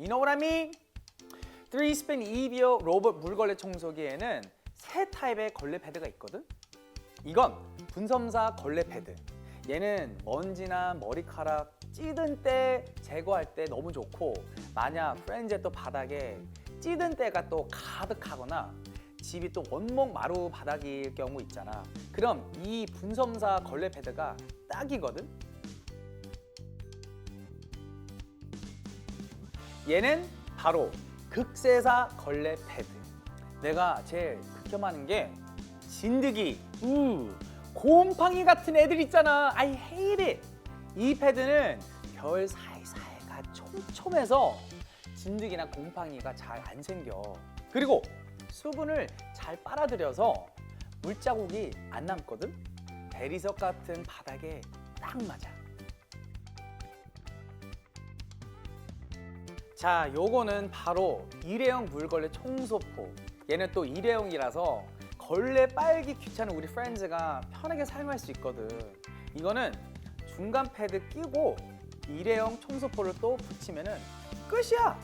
You know what I mean? 3스핀 이비오 로봇 물걸레 청소기에는 세 타입의 걸레 패드가 있거든. 이건 분섬사 걸레 패드. 얘는 먼지나 머리카락 찌든 때 제거할 때 너무 좋고 만약 프렌즈의 또 바닥에 찌든 때가 또 가득하거나 집이 또 원목 마루 바닥일 경우 있잖아. 그럼 이 분섬사 걸레 패드가 딱이거든. 얘는 바로 극세사 걸레 패드. 내가 제일 극혐하는 게 진드기, 우, 곰팡이 같은 애들 있잖아. Hate it. 이 패드는 별 사이사이가 촘촘해서 진드기나 곰팡이가 잘 안 생겨. 그리고 수분을 잘 빨아들여서 물자국이 안 남거든. 대리석 같은 바닥에 딱 맞아. 자, 요거는 바로 일회용 물걸레 청소포. 얘는 또 일회용이라서 걸레 빨기 귀찮은 우리 프렌즈가 편하게 사용할 수 있거든. 이거는 중간 패드 끼고 일회용 청소포를 또 붙이면은 끝이야.